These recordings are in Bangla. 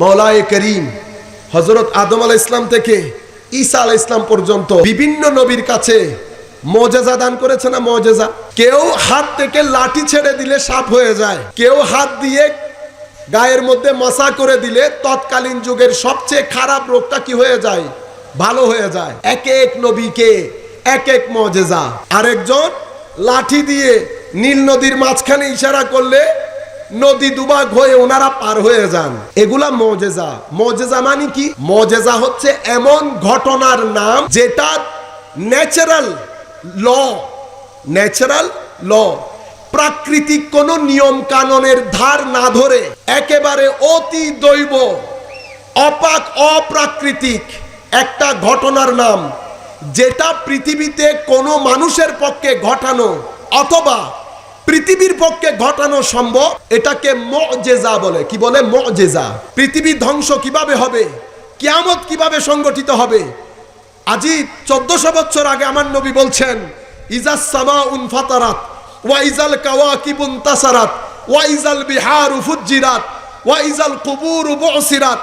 মৌলায়ে করিম হজরত আদম আল ইসলাম থেকে ঈসা আল ইসলাম পর্যন্ত বিভিন্ন নবীর কাছে মজেজা দান করেছে না মজেজা? কেউ হাত থেকে লাঠি ছেড়ে দিলে সাপ হয়ে যায়। কেউ হাত দিয়ে গায়ের মধ্যে মশা করে দিলে তৎকালীন যুগের সবচেয়ে খারাপ রোগটা কি হয়ে যায়? ভালো হয়ে যায়। এক এক নবীকে এক এক মজেজা। আরেকজন লাঠি দিয়ে নীল নদীর মাঝখানে ইশারা করলে নদী দুবাগ হয়ে ওনারা পার হয়ে যান। এগুলা মজেজা। মজেজা মানে কি? মজেজা হচ্ছে এমন ঘটনার নাম যেটা ন্যাচারাল ল ন্যাচারাল ল প্রাকৃতিক কোন নিয়ম কাননের ধার না ধরে একেবারে অতি দৈব, অপাক, অপ্রাকৃতিক একটা ঘটনার নাম, যেটা পৃথিবীতে কোনো মানুষের পক্ষে ঘটানো অথবা পৃথিবীর পক্ষে ঘটানো সম্ভব, এটাকে মজেজা বলে। কি বলে? মজেজা। পৃথিবীর ধ্বংস কীভাবে হবে? কিয়ামত কীভাবে সংগঠিত হবে? আজি চোদ্দশো বছর আগে আমার নবী বলছেন ইজাস সামা উন ফাতারাত, ওয়া ইজাল কাওয়াকিবুন তাসারাত, ওয়া ইজাল বিহার উফুজ্জিরাত ওয়া ইজাল কুবুর উবসিরাত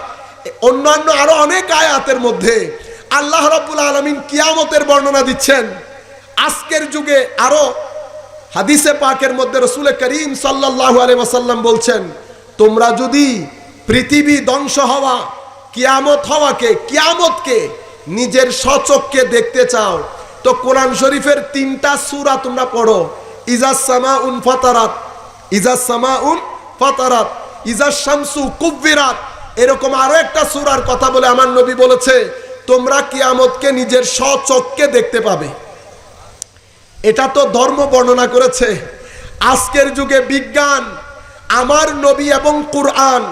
অন্যান্য আরও অনেক আয়াতের মধ্যে আল্লাহ রাব্বুল আলমিন কিয়ামতের বর্ণনা দিচ্ছেন। আজকের যুগে আরও হাদিসে পাকের মধ্যে রসুল করিম আলাইহি ওয়াসাল্লাম বলছেন, তোমরা যদি পৃথিবী ধ্বংস হওয়া, কিয়ামত হওয়াকে, কিয়ামতকে নিজের সচককে দেখতে চাও, তো কোরআন শরীফের তিনটা সূরা তোমরা পড়ো। ইজাস সামা উন ফাতারাত ইজাস সামা উন ফাতারাত ইজাস শামসু কুব্বিরাত। এরকম আরও একটা সুরার কথা বলে আমার নবী বলেছে, তোমরা কিয়ামতকে নিজের সচককে দেখতে পাবে। এটা তো ধর্ম বর্ণনা করেছে। আজকের যুগে বিজ্ঞান, আমার নবী এবং কুরআন,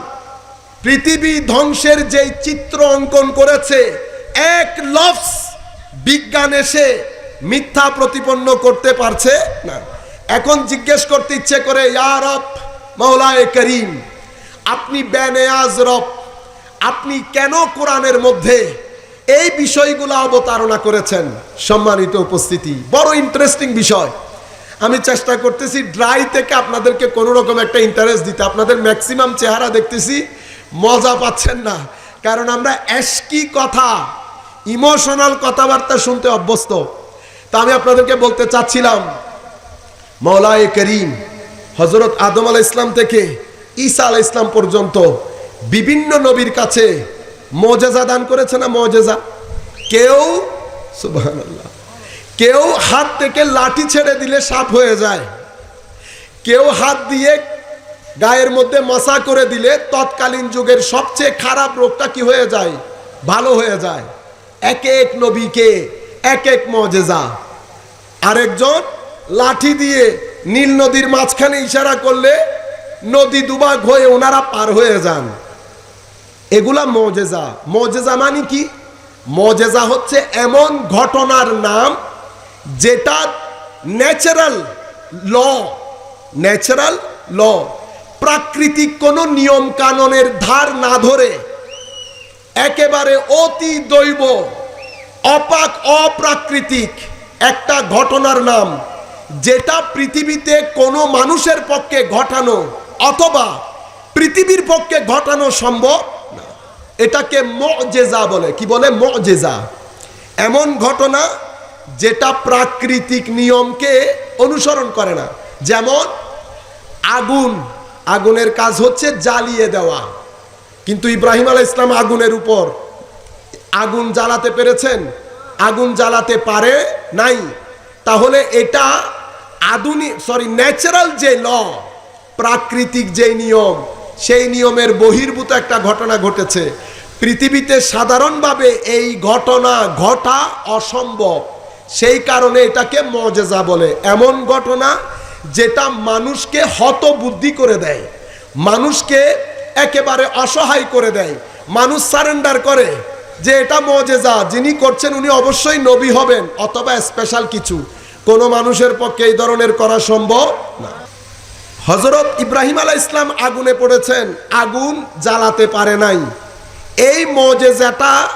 পৃথিবী ধ্বংসের যেই চিত্র অঙ্কন করেছে, এক লফস বিজ্ঞান এসে মিথ্যা প্রতিপন্ন করতে পারছে না। এখন জিজ্ঞেস করতে ইচ্ছে করে ইয়ারব মৌলায় করিম, আপনি বেনেয়াজ রব, আপনি কেন কোরআনের মধ্যে এই বিষয়গুলো অবতারণা করেছেন সম্মানিত উপস্থিতি। বড় ইন্টারেস্টিং বিষয়। আমি চেষ্টা করতেছি ড্রাই থেকে আপনাদেরকে কোনো রকম একটা ইন্টারেস্ট দিতে। আপনাদের ম্যাক্সিমাম চেহারা দেখতেছি, মজা পাচ্ছেন না। কারণ আমরা এসকি কথা ইমোশনাল কথাবার্তা শুনতে অভ্যস্ত। তা আমি আপনাদেরকে বলতে চাচ্ছিলাম, মৌলায়ে করিম হজরত আদম আলাহ ইসলাম থেকে ঈসা আলাহ ইসলাম পর্যন্ত বিভিন্ন নবীর কাছে মজেজা দান করেছে না মজেজা? কেউ, সুবহানাল্লাহ, কেউ হাত থেকে লাঠি ছেড়ে দিলে সাপ হয়ে যায়। কেউ হাত দিয়ে গায়ের মধ্যে মশা করে দিলে তৎকালীন যুগের সবচেয়ে খারাপ রোগটা কি হয়ে যায়? ভালো হয়ে যায়। এক এক নবীকে, এক এক মজেজা। আরেকজন লাঠি দিয়ে নীল নদীর মাঝখানে ইশারা করলে নদী দুবাগ হয়ে ওনারা পার হয়ে যান। এগুলা মজেজা। মজেজা মানে কি? মজেজা হচ্ছে এমন ঘটনার নাম যেটা ন্যাচারাল ল ন্যাচারাল ল প্রাকৃতিক কোনো নিয়ম কাননের ধার না ধরে একেবারে অতি দৈব, অপাক, অপ্রাকৃতিক একটা ঘটনার নাম যেটা পৃথিবীতে কোনো মানুষের পক্ষে ঘটানো অথবা পৃথিবীর পক্ষে ঘটানো সম্ভব এটাকে মজেজা বলে। কি বলে? মজেজা। এমন ঘটনা যেটা প্রাকৃতিক নিয়মকে অনুসরণ করে না। যেমন, আগুন। আগুনের কাজ হচ্ছে জ্বালিয়ে দেওয়া। কিন্তু ইব্রাহিম আল ইসলাম আগুনের উপর। আগুন জ্বালাতে পেরেছেন? আগুন জ্বালাতে পারে নাই। তাহলে এটা আধুনিক সরি ন্যাচারাল যে ল প্রাকৃতিক যে নিয়ম সেই নিয়মের বহির্ভূত একটা ঘটনা ঘটেছে। পৃথিবীতে সাধারণভাবে এই ঘটনা ঘটা অসম্ভব। সেই কারণে এটাকে মজেজা বলে। এমন ঘটনা যেটা মানুষকে হতবুদ্ধি করে দেয়। মানুষকে একেবারে অসহায় করে দেয়। মানুষ সারেন্ডার করে যে এটা মজেজা। যিনি করছেন উনি অবশ্যই নবী হবেন, অথবা স্পেশাল কিছু। কোনো মানুষের পক্ষে এই ধরনের করা সম্ভব হজরত ইব্রাহিম আলাহ ইসলাম আগুনে পড়েছেন। আগুন জ্বালাতে পারে নাই। এই মজেজাটা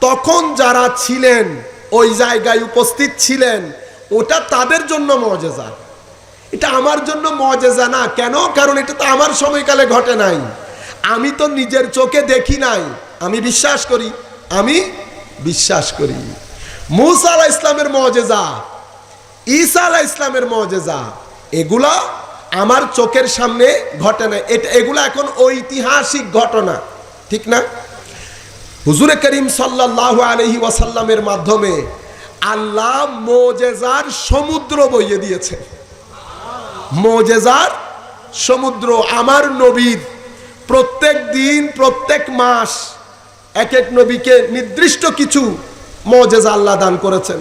তখন যারা ছিলেন, ওই জায়গায় উপস্থিত ছিলেন, ওটা তাদের জন্য মজেজা। এটা আমার জন্য মজেজা না। কেন? কারণ এটা তো আমার সময়কালে ঘটে নাই। আমি তো নিজের চোখে দেখি নাই। আমি বিশ্বাস করি। আমি বিশ্বাস করি। মুসা আলাহ ইসলামের মজেজা, ঈসা আলাহ ইসলামের মজেজা, এগুলা আমার চোখের সামনে ঘটে না এটা এগুলো এখন ঐতিহাসিক ঘটনা। ঠিক না? হুজুরে করিম সাল্লাহ আলহি ওয়াসাল্লামের মাধ্যমে আল্লাহ মোজেজার সমুদ্র বইয়ে দিয়েছে। মোজেজার সমুদ্র আমার নবীর প্রত্যেক দিন, প্রত্যেক মাস এক এক নবীকে নির্দিষ্ট কিছু মজেজা আল্লাহ দান করেছেন।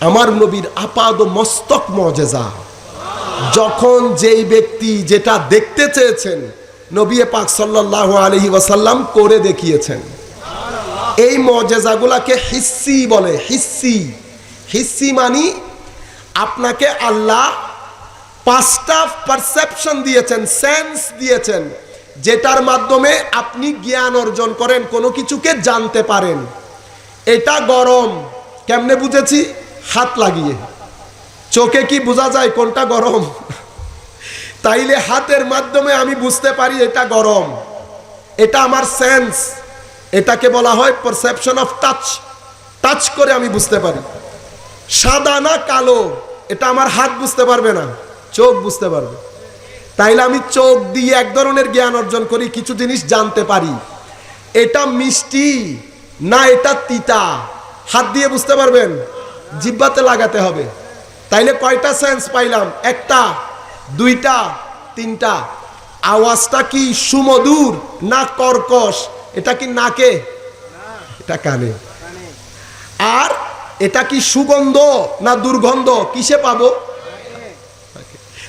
আমার নবীর আপাদ মস্তক মজেজা। যখন যেই ব্যক্তি যেটা দেখতে চেয়েছেন, নবী পাক সাল্লাহ আলহি ওয়াসাল্লাম করে দেখিয়েছেন। এই মজেজাগুলাকে হিস্সি বলে হিস্সি হিস্সি মানি আপনাকে আল্লাহ পাঁচটা পারসেপশন দিয়েছেন সেন্স দিয়েছেন, যেটার মাধ্যমে আপনি জ্ঞান অর্জন করেন, কোনো কিছুকে জানতে পারেন। এটা গরম, কেমনে বুঝেছি? হাত লাগিয়ে। চোখে কি বোঝা যায় কোনটা গরম? তাইলে হাতের মাধ্যমে আমি বুঝতে পারি এটা গরম। এটা আমার সেন্স এটাকে বলা হয় পারসেপশন অফ টাচ টাচ করে আমি বুঝতে পারি। সাদা না কালো, এটা আমার হাত বুঝতে পারবে না, চোখ বুঝতে পারবে। তাইলে আমি চোখ দিয়ে এক ধরনের জ্ঞান অর্জন করি, কিছু জিনিস জানতে পারি। এটা মিষ্টি না এটা তিতা? হাত দিয়ে বুঝতে পারবেন? জিব্বাতে লাগাতে হবে। তাইলে কয়টা সেন্স পাইলাম? একটা, দুইটা, তিনটা। আওয়াজটা কি সুমধুর না কর্কশ? এটা কি নাকে? এটা কানে। আর এটা কি সুগন্ধ না দুর্গন্ধ? কিসে পাবো?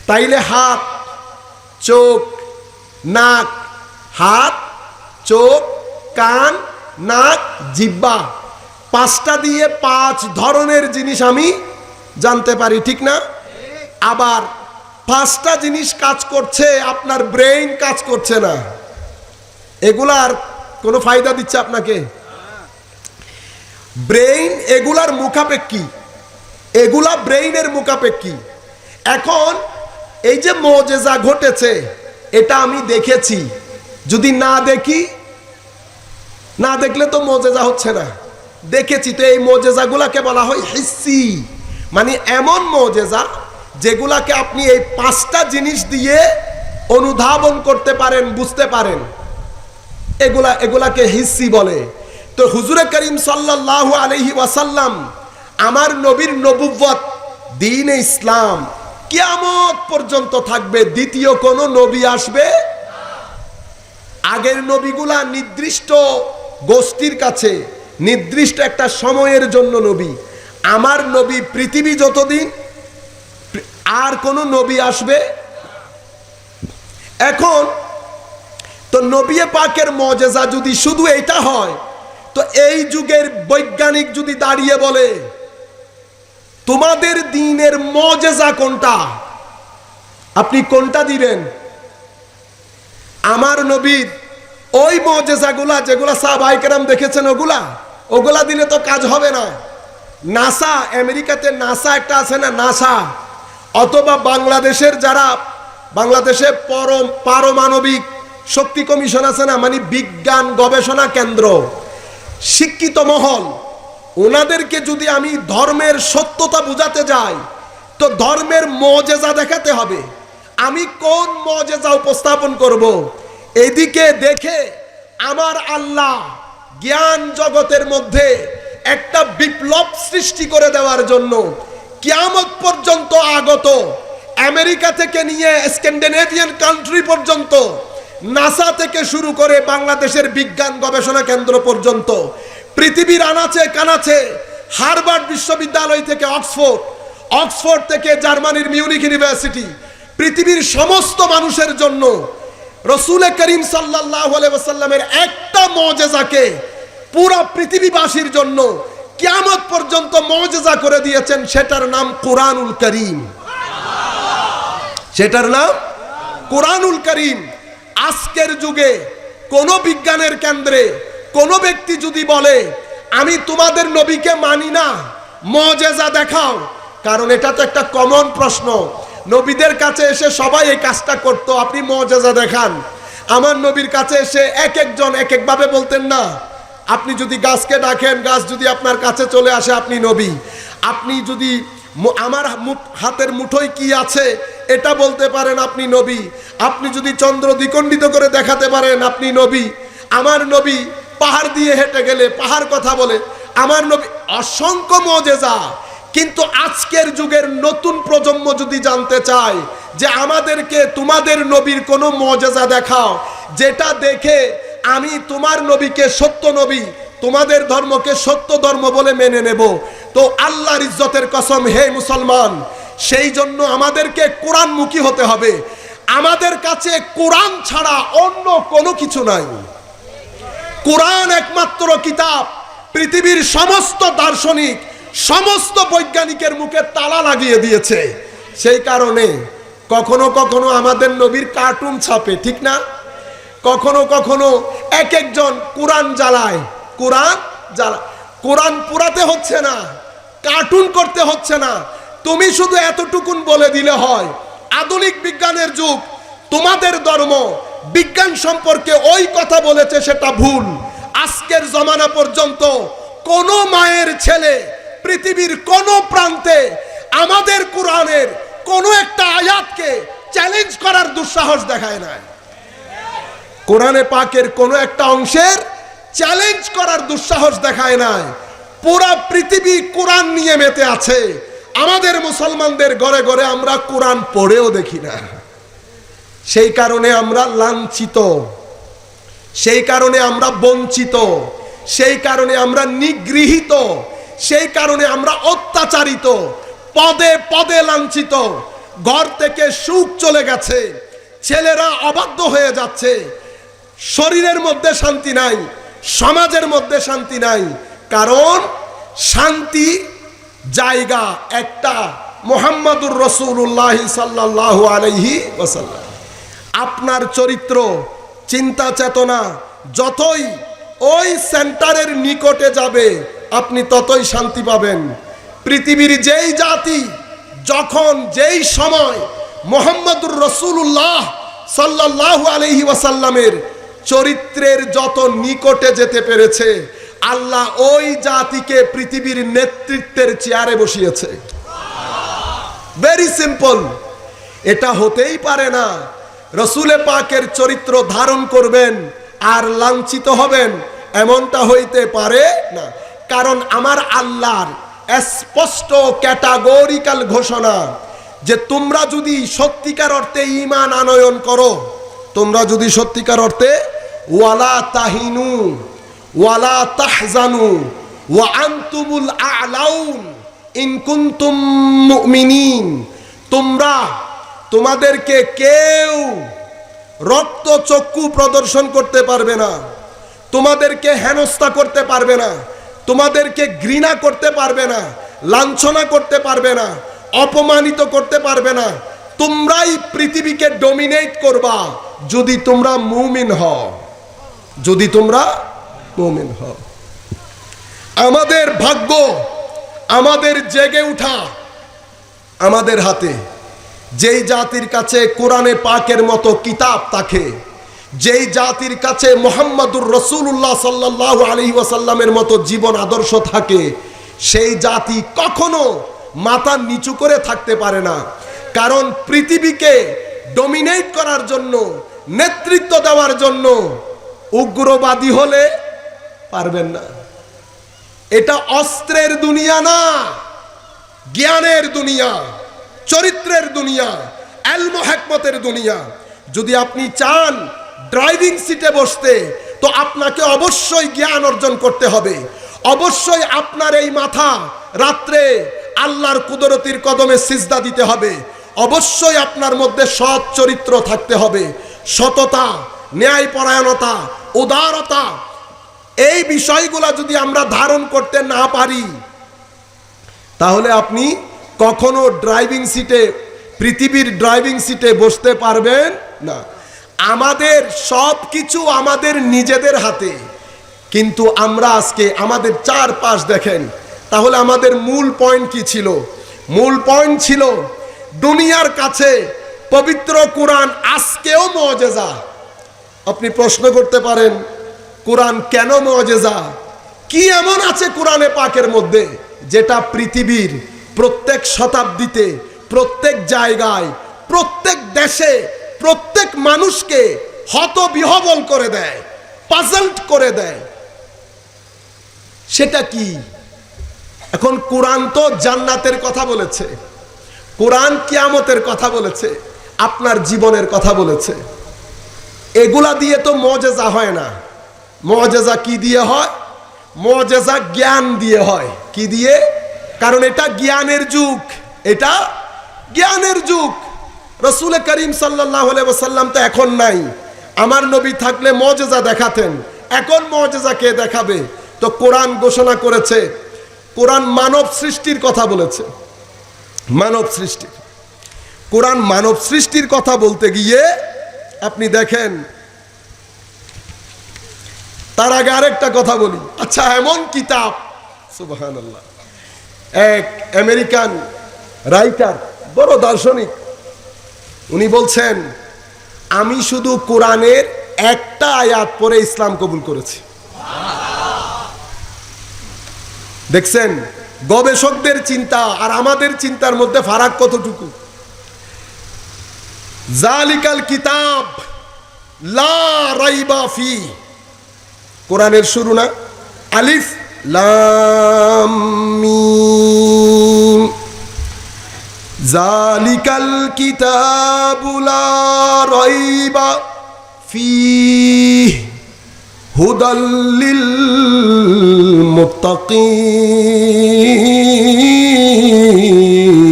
তাইলে হাত, চোখ, নাক, হাত, চোখ, কান, নাক, জিব্বা। পাঁচটা দিয়ে পাঁচ ধরনের জিনিস আমি জানতে পারি, ঠিক না? আবার পাঁচটা জিনিস কাজ করছে, আপনার ব্রেইন কাজ করছে না। এগুলার কোনো ফায়দা দিচ্ছে আপনাকে? ব্রেইন এগুলার মুখাপেক্ষী। এগুলা ব্রেইনের মুখাপেক্ষী। এখন এই যে মজেজা ঘটেছে, এটা আমি দেখেছি। যদি না দেখি, না দেখলে তো মজেজা হচ্ছে না। দেখেছি তো এই মজেজাগুলাকে বলা হয় হিসি। মানে এমন মজেজা যেগুলাকে আপনি এই পাঁচটা জিনিস দিয়ে অনুধাবন করতে পারেন, বুঝতে পারেন। এগুলা, এগুলাকে হিসি বলে। তো হুজুরে করিম সাল্লাহ আলহি ওয়াসাল্লাম আমার নবীর নবুবত দিন ইসলাম, কিয়ামত পর্যন্ত থাকবে, দ্বিতীয় কোনো নবী আসবে আগের নবীগুলা নির্দিষ্ট গোষ্ঠীর কাছে, নির্দিষ্ট একটা সময়ের জন্য নবী। আমার নবী পৃথিবী যতদিন, আর কোনো নবী আসবে? এখন, তো নবী পাকের মজেজা যদি শুধু এটা হয়, তো এই যুগের বৈজ্ঞানিক যদি দাঁড়িয়ে বলে, তোমাদের দিনের মজেজা কোনটা? আপনি কোনটা দিবেন? আমার নবীর ওই মজেজাগুলা, যেগুলা সাহবাইকেরাম দেখেছেন, ওগুলা ওগুলা দিলে তো কাজ হবে না। নাসা, আমেরিকাতে নাসা একটা আছে না, নাসা অথবা বাংলাদেশের যারা, বাংলাদেশে পরম, পারমাণবিক শক্তি কমিশন আছে না মানে বিজ্ঞান গবেষণা কেন্দ্র, শিক্ষিত মহল, ওনাদেরকে যদি আমি ধর্মের সত্যতা বুঝাতে যাই, তো ধর্মের মজেজা দেখাতে হবে আমি কোন মজেজা উপস্থাপন করব। এদিকে দেখে আমার আল্লাহ জ্ঞান জগতের মধ্যে একটা বিপ্লব সৃষ্টি করে দেওয়ার জন্য কিয়ামত পর্যন্ত আগত, আমেরিকা থেকে নিয়ে স্ক্যান্ডিনেভিয়ান কান্ট্রি পর্যন্ত, নাসা থেকে শুরু করে বাংলাদেশের বিজ্ঞান গবেষণা কেন্দ্র পর্যন্ত, পৃথিবীর আনাচে কানাচে হারবার্ড বিশ্ববিদ্যালয় থেকে অক্সফোর্ড অক্সফোর্ড থেকে জার্মানির মিউনিক ইউনিভার্সিটি, পৃথিবীর সমস্ত মানুষের জন্য রসুল করিম সাল্লাহ একটা মজেজাকে পুরা পৃথিবীবাসীর জন্য কিয়ামত পর্যন্ত মজেজা করে দিয়েছেন সেটার নাম কোরআনুল করিম। সেটার নাম কোরআনুল করিম। আজকের যুগে কোন বিজ্ঞানের কেন্দ্রে কোন ব্যক্তি যদি বলে, আমি তোমাদের নবীকে মানি না, মজেজা দেখাও। কারণ এটা তো একটা কমন প্রশ্ন। নবীদের কাছে এসে সবাই এই কাজটা করতো, আপনি মজেজা দেখান। আমার নবীর কাছে এসে এক একজন এক একভাবে বলতেন, না আপনি যদি গাছকে ডাকেন গাছ যদি আপনার কাছে চলে আসে, আপনি নবী। আপনি যদি আমার হাতের মুঠোয় কি আছে, এটা বলতে পারেন আপনি নবী। আপনি যদি চন্দ্র দ্বিখণ্ডিত করে দেখাতে পারেন, আপনি নবী। আমার নবী পাহাড় দিয়ে হেঁটে গেলে, পাহাড় কথা বলে, আমার নবী অসংখ্য মজেজা। কিন্তু আজকের যুগের নতুন প্রজন্ম যদি জানতে চায় যে আমাদেরকে তোমাদের নবীর কোনো মজেজা দেখাও, যেটা দেখে আমি তোমার নবীকে সত্য নবী, তোমাদের ধর্মকে সত্য ধর্ম বলে মেনে নেব। তো আল্লাহর ইজ্জতের কসম, হে মুসলমান, সেই জন্য আমাদেরকে কোরআনমুখী হতে হবে। আমাদের কাছে কোরআন ছাড়া অন্য কোনো কিছু নাই। কোরআন একমাত্র কিতাব, পৃথিবীর সমস্ত দার্শনিক, সমস্ত বৈজ্ঞানিকের মুখে তালা লাগিয়ে দিয়েছে। সেই কারণে কখনো কখনো আমাদের নবীর কার্টুন ছাপে, ঠিক না? কখনো কখনো এক একজন কোরআন জ্বালায়। কোরআন জ্বালা, কোরআন পুরাতে হচ্ছে না, কার্টুন করতে হচ্ছে না। তুমি শুধু এতটুকুন বলে দিলে হয়, আধুনিক বিজ্ঞানের যুগ, তোমাদের ধর্ম, বিজ্ঞান সম্পর্কে ওই কথা বলেছে সেটা ভুল। আজকের জমানা পর্যন্ত কোন মায়ের ছেলে পৃথিবীর কোন প্রান্তে আমাদের কোরআনের কোন একটা আয়াতকে চ্যালেঞ্জ করার দুঃসাহস দেখায় নাই। কোরআনে পাকের কোনো একটা অংশের চ্যালেঞ্জ করার দুঃসাহস দেখায় নাই। পুরা পৃথিবী কোরআন নিয়ে মেতে আছে। আমাদের মুসলমানদের ঘরে ঘরে আমরা কোরআন পড়েও দেখি না। সেই কারণে আমরা লাঞ্ছিত। সেই কারণে আমরা বঞ্চিত। সেই কারণে আমরা নিগৃহীত। সেই কারণে আমরা অত্যাচারিত। পদে পদে লাঞ্ছিত। ঘর থেকে সুখ চলে গেছে। ছেলেরা অবাধ্য হয়ে যাচ্ছে। শরীরের মধ্যে শান্তি নাই, সমাজের মধ্যে শান্তি নাই, কারণ শান্তি জায়গা একটা মোহাম্মদুর রসুল্লাহ সাল্লাহ আলাইহি ওসাল্লাম আপনার চরিত্র, চিন্তা চেতনা যতই ওই সেন্টারের নিকটে যাবে, আপনি ততই শান্তি পাবেন। পৃথিবীর যেই জাতি, যখন যেই সময় মোহাম্মদুর রসুল্লাহ সাল্লাহ আলহি ওয়াসাল্লামের চরিত্রের যত নিকটে যেতে পেরেছে, আল্লাহ ওই জাতিকে পৃথিবীর নেতৃত্বের চেয়ারে বসিয়েছে। ভেরি সিম্পল এটা হতেই পারে না। রসুলে পাকের চরিত্র ধারণ করবেন আর লাঞ্ছিত হবেন, এমনটা হইতে পারে না। কারণ আমার আল্লাহর স্পষ্ট ক্যাটাগরিক্যাল ঘোষণা যে তোমরা যদি সত্যিকার অর্থে ইমান আনয়ন করো তোমরা যদি সত্যিকার অর্থে ওয়ালা তাহিনু, ওয়ালা তাহজানু, ওয়া আলাউন ইন কুনতুম মুমিনিন, তোমরা তোমাদেরকে কেউ রক্ত চক্ষু প্রদর্শন করতে পারবে না, তোমাদেরকে হেনস্থা করতে পারবে না, তোমাদেরকে ঘৃণা করতে পারবে না, লাঞ্ছনা করতে পারবে না, অপমানিত করতে পারবে না, তোমরাই পৃথিবীকে ডমিনেট করবা। যদি তোমরা মুমিন হও, যদি তোমরা মুমিন হও। আমাদের ভাগ্য, আমাদের জেগে উঠা আমাদের হাতে। যেই জাতির কাছে কোরআনে পাকের মতো কিতাব থাকে, যেই জাতির কাছে মোহাম্মদুর রসুল্লাহ সাল্লাহ আলী ওয়াসাল্লামের মতো জীবন আদর্শ থাকে, সেই জাতি কখনো মাথা নিচু করে থাকতে পারে না। কারণ পৃথিবীকে ডমিনেট করার জন্য নেতৃত্ব দেওয়ার জন্য উগ্রবাদী হলে পারবেন না। এটা অস্ত্রের দুনিয়া না, জ্ঞানের দুনিয়া, চরিত্রের দুনিয়া, এলমো হেকমতের দুনিয়া। যদি আপনি চান ড্রাইভিং সিটে বসতে, তো আপনাকে অবশ্যই জ্ঞান অর্জন করতে হবে। অবশ্যই আপনার এই মাথা রাত্রে আল্লাহর কুদরতির কদমে সিজদা দিতে হবে। অবশ্যই আপনার মধ্যে সৎ চরিত্র থাকতে হবে। সততা, ন্যায়পরায়ণতা, উদারতা, এই বিষয়গুলা যদি আমরা ধারণ করতে না পারি, তাহলে আপনি কখনো ড্রাইভিং সিটে, পৃথিবীর ড্রাইভিং সিটে বসতে পারবেন না। আমাদের সব কিছু আমাদের নিজেদের হাতে। কিন্তু আমরা আজকে আমাদের চার পাশ দেখেন, তাহলে আমাদের মূল পয়েন্ট কি ছিল? মূল পয়েন্ট ছিল দুনিয়ার কাছে পবিত্র কোরআন আজকেও মজেজা। আপনি প্রশ্ন করতে পারেন, কোরআন কেন মজেজা? কি এমন আছে কোরআনে পাকের মধ্যে যেটা পৃথিবীর প্রত্যেক শতাব্দীতে, প্রত্যেক জায়গায়, প্রত্যেক দেশে, প্রত্যেক মানুষকে হতবিহবল করে দেয় পাজল্ট করে দেয়? সেটা কি? এখন কোরআন তো জান্নাতের কথা বলেছে। কোরআন কিয়ামতের কথা বলেছে। আপনার জীবনের কথা বলেছে। এগুলা দিয়ে তো মজেজা হয় না। মজেজা কি দিয়ে হয়? মজেজা জ্ঞান দিয়ে হয়। কি দিয়ে? কারণ এটা জ্ঞানের যুগ। এটা জ্ঞানের যুগ। রসুল করিম সাল্লাম তো এখন নাই। আমার নবী থাকলে মজেজা দেখাতেন। এখন মজেজা কে দেখাবে? তো কোরআন ঘোষণা করেছে। কোরআন মানব সৃষ্টির কথা বলেছে। মানব সৃষ্টি কোরআন মানব সৃষ্টির কথা বলতে গিয়ে আপনি দেখেন, তার আগে আরেকটা কথা বলি। আচ্ছা এমন কিতাব সুবাহান এক আমেরিকান রাইটার, বড় দার্শনিক, উনি বলছেন, আমি শুধু কোরআনের একটা আয়াত পরে ইসলাম কবুল করেছি। দেখছেন, গবেষকদের চিন্তা আর আমাদের চিন্তার মধ্যে ফারাক কতটুকু? জালিকাল কিতাব, লা ফি। কোরআনের শুরু না? আলিফ জালিকাল কিতাবু লা রাইবা ফি হুদাল্লিল মুত্তাকিন।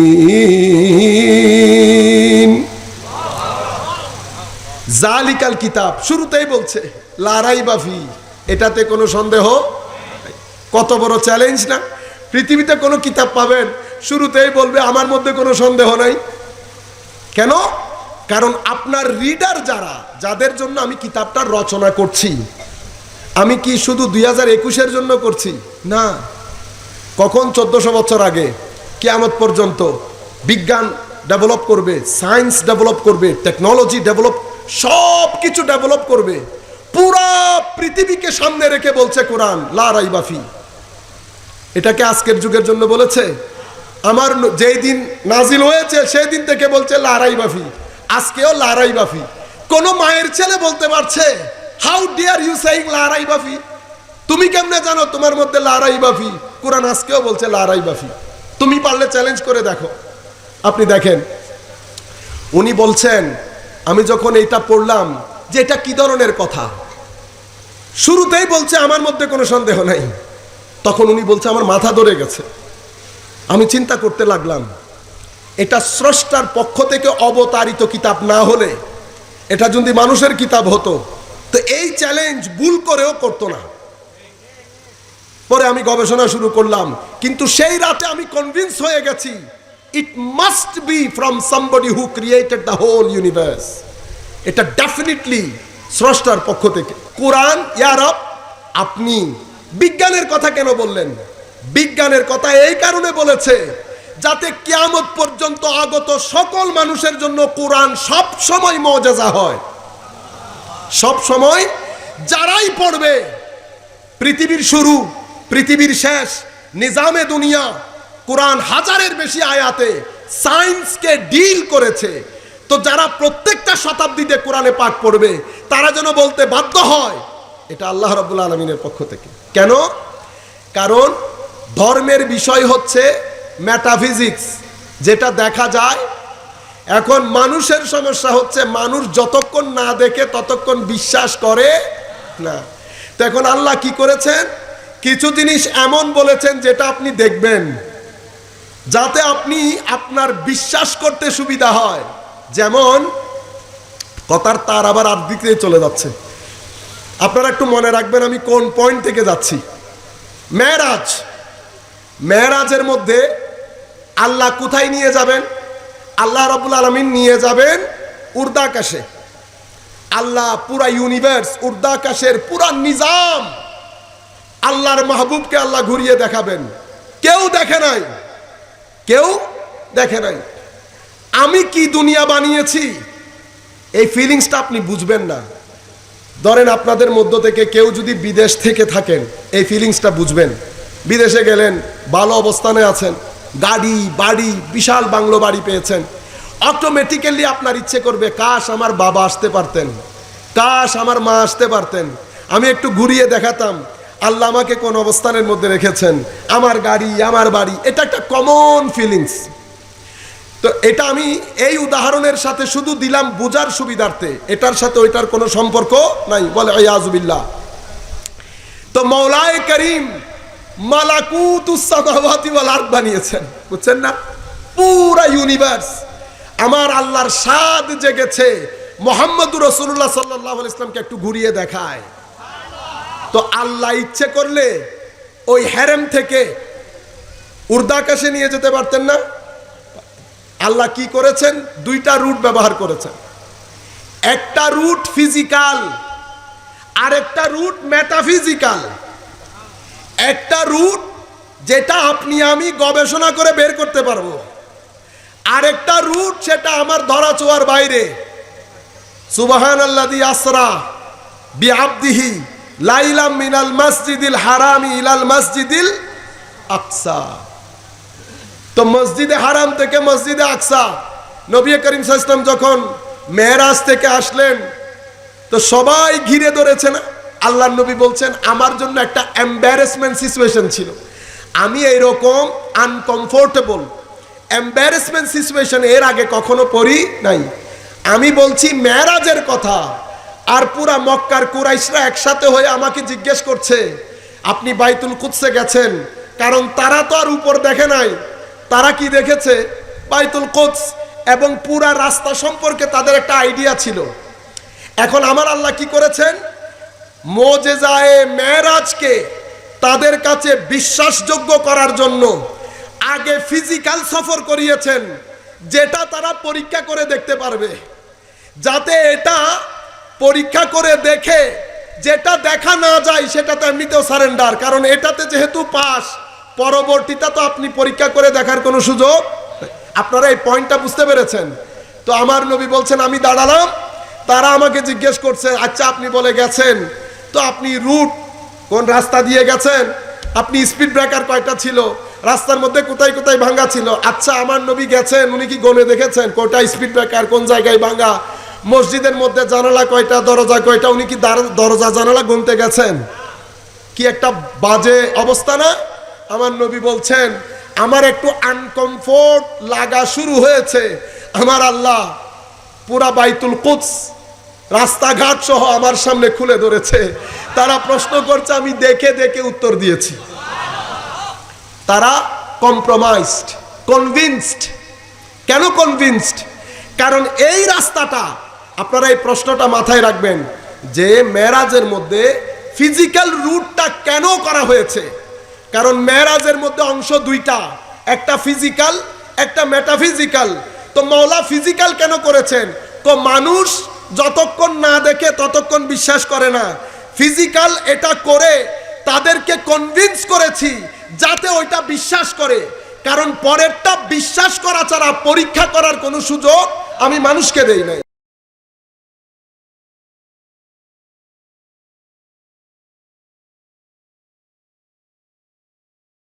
জালিকাল কিতাব, শুরুতেই বলছে, লারাই বাফি এটাতে কোনো সন্দেহ কত বড় চ্যালেঞ্জ না? পৃথিবীতে কোনো কিতাব পাবেন, শুরুতেই বলবে, আমার মধ্যে কোনো সন্দেহ নাই। কেন? কারণ আপনার রিডার যারা, যাদের জন্য আমি কিতাবটা রচনা করছি, আমি কি শুধু দুই হাজার একুশের জন্য করছি? না। কখন? চোদ্দশো বছর আগে, কেয়ামত পর্যন্ত বিজ্ঞান ডেভেলপ করবে সায়েন্স ডেভেলপ করবে টেকনোলজি ডেভেলপ সব কিছু ডেভেলপ করবে। পুরা পৃথিবীকে সামনে রেখে বলছে কোরআন লারাই বাফি এটাকে আজকের যুগের জন্য বলেছে। আমার যেই দিন নাজিল হয়েছে, সেই দিন থেকে বলছে লারাই বাফি আজকেও লারাই বাফি কোন মায়ের ছেলে বলতে পারছে হাউ ডিয়ার ইউ সেইং লারাই বাফি তুমি কেমনে জানো তোমার মধ্যে লারাই বাফি কোরআন আজকেও বলছে লারাই বাফি তুমি পারলে চ্যালেঞ্জ করে দেখো। আপনি দেখেন, উনি বলছেন আমি যখন এইটা পড়লাম যে এটা কি ধরনের কথা? শুরুতেই বলছে, আমার মধ্যে কোনো সন্দেহ নাই। তখন উনি বলছে, আমার মাথা ধরে গেছে। আমি চিন্তা করতে লাগলাম, এটা স্রষ্টার পক্ষ থেকে অবতারিত কিতাব না হলে এটা যদি মানুষের কিতাব হতো, তো এই চ্যালেঞ্জ ভুল করেও করতো না। পরে আমি গবেষণা শুরু করলাম, কিন্তু সেই রাতে আমি কনভিন্স হয়ে গেছি it must be from somebody who created the whole universe এটা ডেফিনেটলি স্রষ্টার পক্ষ থেকে। কোরআন ইয়ারব আপনি বিজ্ঞানের কথা কেন বললেন? বিজ্ঞানের কথা এই কারণে বলেছে যাতে কিয়ামত পর্যন্ত আগত সকল মানুষের জন্য কোরআন সব সময় মজাজা হয়। সব সময় যারাই পড়বে, পৃথিবীর শুরু, পৃথিবীর শেষ, নিজামে দুনিয়া কোরআন হাজারের বেশি আয়াতে সায়েন্সকে ডিল করেছে। তো যারা প্রত্যেকটা শতাব্দীতে কোরআনে পাঠ পড়বে, তারা যেন বলতে বাধ্য হয়, এটা আল্লাহ রব্বুল আলমিনের পক্ষ থেকে। কেন? কারণ ধর্মের বিষয় হচ্ছে ম্যাটাফিজিক্স যেটা দেখা যায়, এখন মানুষের সমস্যা হচ্ছে মানুষ যতক্ষণ না দেখে ততক্ষণ বিশ্বাস করে না। তো এখন আল্লাহ কি করেছেন? কিছু জিনিস এমন বলেছেন যেটা আপনি দেখবেন। যাতে আপনি আপনার বিশ্বাস করতে সুবিধা হয়। যেমন, কথার তার আবার আর দিকে চলে যাচ্ছে। আপনারা একটু মনে রাখবেন আমি কোন পয়েন্ট থেকে যাচ্ছি। মেয়েরাজ, মেয়েরাজের মধ্যে আল্লাহ কোথায় নিয়ে যাবেন? আল্লাহ রবুল আলমিন নিয়ে যাবেন উর্দাকাশে। আল্লাহ পুরা ইউনিভার্স উর্দাকাশের পুরা নিজাম। আল্লাহর মাহবুবকে আল্লাহ ঘুরিয়ে দেখাবেন। কেউ দেখে নাই। কেউ দেখে নাই। আমি কি দুনিয়া বানিয়েছি? এই ফিলিংসটা আপনি বুঝবেন না। ধরেন আপনাদের মধ্য থেকে কেউ যদি বিদেশ থেকে থাকেন, এই ফিলিংসটা বুঝবেন। বিদেশে গেলেন, ভালো অবস্থানে আছেন, গাড়ি, বাড়ি, বিশাল বাংলো বাড়ি পেয়েছেন। অটোমেটিক্যালি আপনার ইচ্ছে করবে, কাশ আমার বাবা আসতে পারতেন। কাশ আমার মা আসতে পারতেন। আমি একটু ঘুরিয়ে দেখাতাম আল্লাহ আমাকে কোন অবস্থানের মধ্যে রেখেছেন? আমার গাড়ি, আমার বাড়ি, এটা একটা কমন ফিলিংস তো এটা আমি এই উদাহরণের সাথে শুধু দিলাম বোঝার সুবিধার্থে। এটার সাথে ওইটার কোনো সম্পর্ক নাই। বলে আয়াজুবিল্লাহ তো মৌলায় করিম মালাকুতুসামাওয়াতি ওয়াল আরদ বানিয়েছেন। বুঝছেন না? পুরা ইউনিভার্স আমার আল্লাহর স্বাদ জেগেছে। মোহাম্মদুর রসুল্লাহ সাল্লাহ ইসলামকে একটু ঘুরিয়ে দেখায়। তো আল্লাহ ইচ্ছে করলে ওই হ্যারেম থেকে উর্দাকাশে নিয়ে যেতে পারতেন না। আল্লাহ কি করেছেন? দুইটা রুট ব্যবহার করেছেন। একটা রুট ফিজিক্যাল, আরেকটা রুট মেটাফিজিক্যাল। একটা রুট যেটা আপনি, আমি গবেষণা করে বের করতে পারব। আরেকটা রুট সেটা আমার ধরা চোয়ার বাইরে। সুবাহান আল্লাদি আসরা বি আব্দিহি লাইলাম মিনাল মসজিদিল হারামি ইলাল মসজিদিল আকসা। তো মসজিদে হারাম থেকে মসজিদে আকসা। নবী করিম সাল্লাম যখন মেহরাজ থেকে আসলেন, তো সবাই ঘিরে ধরেছেন আল্লাহ নবী বলছেন, আমার জন্য একটা এম্বারেসমেন্ট সিচুয়েশন ছিল। আমি এইরকম আনকমফোর্টেবল এম্বারেসমেন্ট সিচুয়েশন এর আগে কখনো পড়ি নাই। আমি বলছি মেরাজের কথা আর পুরা মক্কার কুরাইশরা একসাথে হয়ে আমাকে জিজ্ঞেস করছে, আপনি বাইতুল কুৎসে গেছেন? কারণ তারা তো আর উপর দেখে নাই। তারা কি দেখেছে? বাইতুল কোৎস এবং পুরা রাস্তা সম্পর্কে তাদের একটা আইডিয়া ছিল। এখন আমার আল্লাহ কি করেছেন? মোজেজায়ে মেরাজকে তাদের কাছে বিশ্বাসযোগ্য করার জন্য আগে ফিজিক্যাল সফর করিয়েছেন, যেটা তারা পরীক্ষা করে দেখতে পারবে। যাতে এটা পরীক্ষা করে দেখে, যেটা দেখা না যায় সেটা তো এমনিতেও সারেন্ডার কারণ এটাতে যেহেতু পাস পরবর্তীটা তো আপনি পরীক্ষা করে দেখার কোনো সুযোগ? আপনারা এই পয়েন্টটা বুঝতে পেরেছেন? তো আমার নবী বলছেন, আমি দাঁড়ালাম। তারা আমাকে জিজ্ঞেস করছে আচ্ছা আপনি বলে গেছেন। তো আপনি রুট কোন রাস্তা দিয়ে গেছেন? আপনি স্পিড ব্রেকার কয়টা ছিল? রাস্তার মধ্যে কোথায় কোথায় ভাঙ্গা ছিল? আচ্ছা আমার নবী গেছেন, উনি কি গনে দেখেছেন কোটা স্পিড ব্রেকার কোন জায়গায় ভাঙ্গা? মসজিদের মধ্যে জানালা কয়টা, দরজা কয়টা, উনি কি দার- দরজা, জানালা গুনতে গেছেন? কি একটা বাজে অবস্থা না? আমার নবী বলছেন, আমার একটু আনকমফোর্ট লাগা শুরু হয়েছে। আমার আল্লাহ পুরা বাইতুল কুদস, রাস্তাঘাট সহ আমার সামনে খুলে ধরেছে। তারা প্রশ্ন করছে, আমি দেখে দেখে উত্তর দিয়েছি। তারা কম্প্রোমাইজড কনভিনসড কেন কনভিনসড কারণ এই রাস্তাটা আপনারা এই প্রশ্নটা মাথায় রাখবেন যে মেরাজের মধ্যে ফিজিক্যাল রুটটা কেন করা হয়েছে? কারণ মেরাজের মধ্যে অংশ দুইটা, একটা ফিজিক্যাল একটা মেটাফিজিক্যাল তো মৌলা ফিজিক্যাল কেন করেছেন? তো মানুষ যতক্ষণ না দেখে ততক্ষণ বিশ্বাস করে না। ফিজিক্যাল এটা করে তাদেরকে কনভিন্স করেছি যাতে ওইটা বিশ্বাস করে। কারণ পরেরটা বিশ্বাস করা ছাড়া পরীক্ষা করার কোনো সুযোগ আমি মানুষকে দেই নাই।